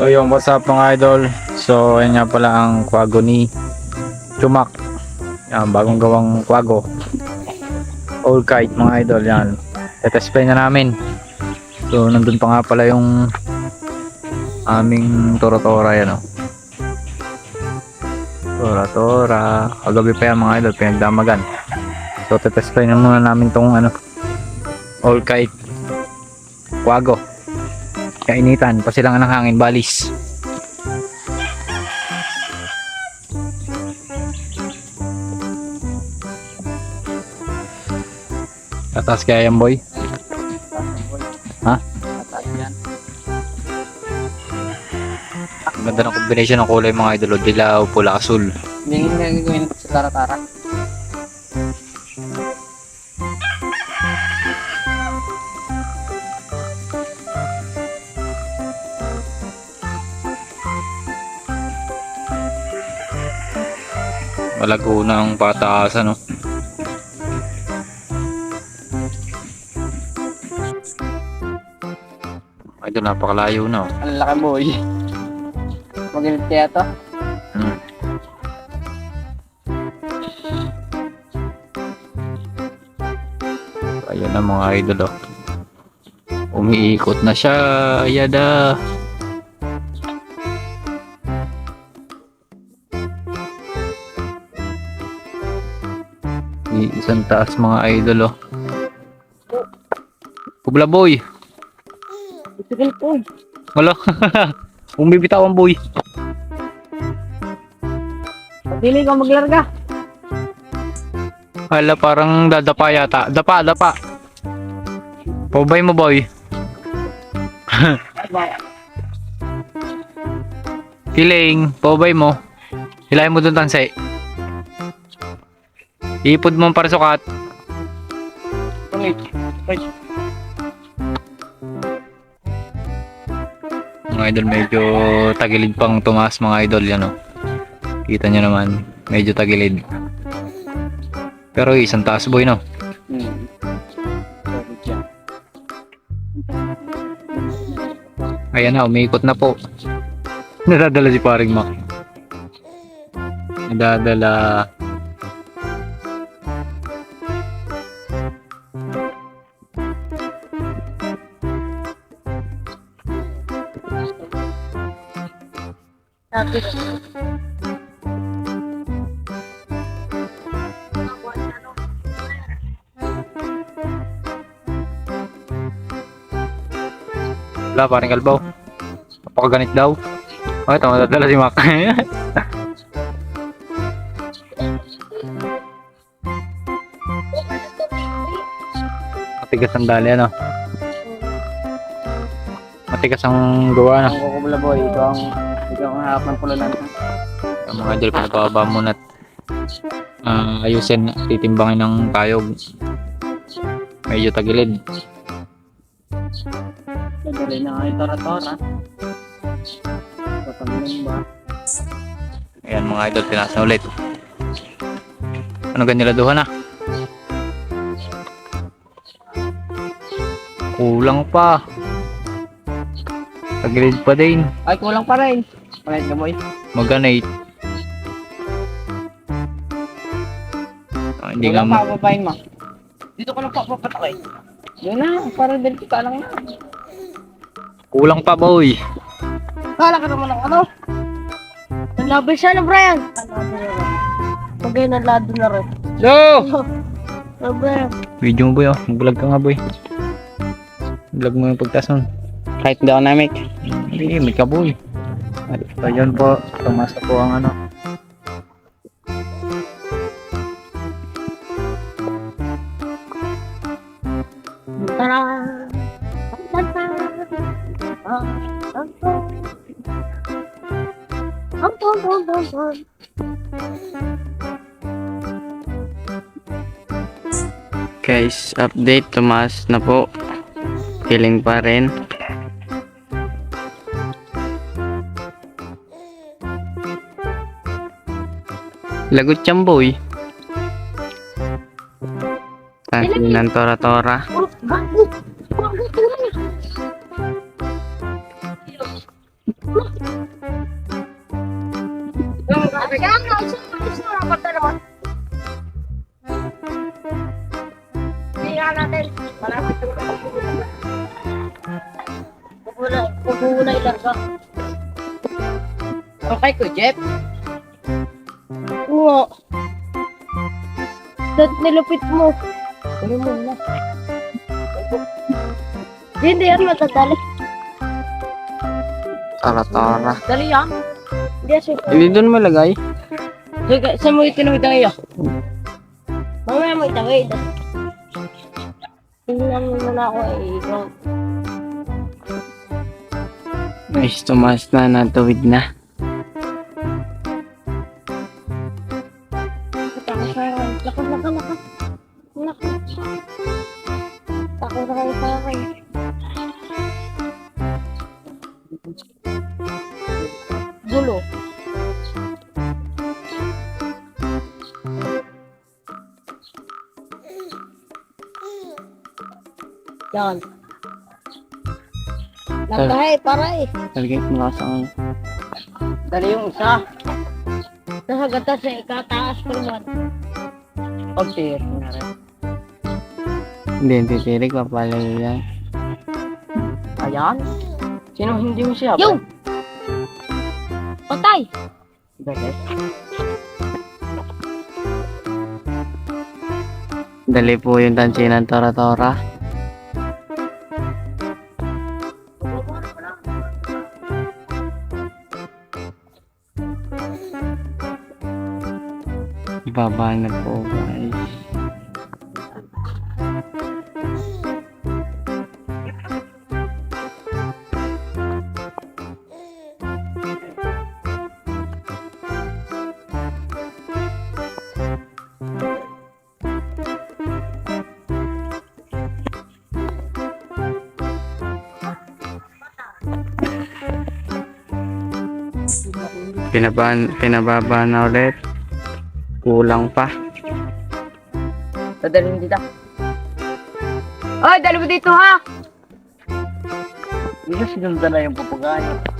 So yung what's up mga idol? So yan nga pala ang kwago ni Chumak Yan bagong gawang kwago Old kite mga idol yan. Tetest play na namin. So nandun pa nga pala yung Aming Torotora yan o Tora-tora. Kagabi pa yan mga idol Pinagdamagan. So tetest play na muna namin tong ano Old kite Kwago kainitan pasilangan ng hangin balis Atas kaya yan boy? Ha? Ang ganda ng combination ng kulay mga idolo Dilaw, pula, asul Hindi nga gagawin sa tara-tara. Malago na ang pataasan no? Idol napakalayo na oh. Ang laki boy. Maginit kaya to? Hmm. Ayan na mga idol oh. Umiikot na siya. Yada. Di isang taas mga idol oh. Publa boy. Sige po. Wala. Umibitawan boy. Pagdili ka maglarga. Hala, parang dadapa yata. Dapa, dapa. Pabay mo, boy. Kiling, pabay mo. Hilahin mo dun tansay. Ipod mo para sukat. Wait. Mga idol, medyo tagilid pang tumaas mga idol. Yan, oh. Kita nyo naman, medyo tagilid. Pero isang taas, boy, no? Hmm. Ayan na, umiikot na po. Nadadala si paring Mac. Nadadala. Wala, paring kalbaw. Napakaganit daw. Oh, ito, nadadala si Mac. Matigas ang dali, ano? Matigas ang gawa, ano? Ang kukubla boy. Ikaw ang, ikaw ang harap ng pulanan. Yung mga idol, pinababa muna at ah, ayusin, titimbangin ng tayog. Medyo tagilid. Pagdali na nga yung tara-tara. Patamlin ba? Ayan mga idol, tinaas na ulit. Ano ganyan duhan na? Kulang pa. Tagilid pa din. Ay, kulang pa rin. Palit ka boy. Mag-anate. Ah, hindi nga Kulang pa, mo. babayin mo. Dito ko lang pa papatakay. Yun na, para dito ka lang yan. Kulang pa boy. Kala ka naman ng ano? Nalaban siya na, Brian. Pagay nalado na rin. Yo! Oh, Brian. Video mo boy oh. Mag-vlog ka nga boy. Vlog mo yung pagtas nun. Kahit hindi ako namik. Hindi, may ka boy. So, yun po. Tumasa po ang ano. Tara. Guys, update. Tumaas na po. Feeling pa rin. Hindi nga natin. Malapit yung Pupula, pupula ilang ka. Okay ko, Jeff. Oo. Dad, nilupit mo. Ano mo na? Hindi yan matadali. Tara-tara. Dali yan. Hindi yan siya. Hindi doon malagay. Sige, saan mo itinawid ang iyo? Mamaya mo itawid. Tingnan mo muna ako eh. Ikaw. Guys, tumas na, natuwid na. Yan. Nagkahay, paray. Lang sa ano. Dali yung isa. Nasa gata sa ikataas ko naman. Okay, na rin. Hindi, hindi titig. Papalayo yan. Ayan? Sino hindi mo siya? Yung! Patay! Dali. Dali po yung tansinan tora-tora. Ibaba na po guys. Pinaban, pinababa na ulit. Kulang pa. Dadalhin dito. Ay, dali mo dito ha! Hindi sinundan na yung papagayo.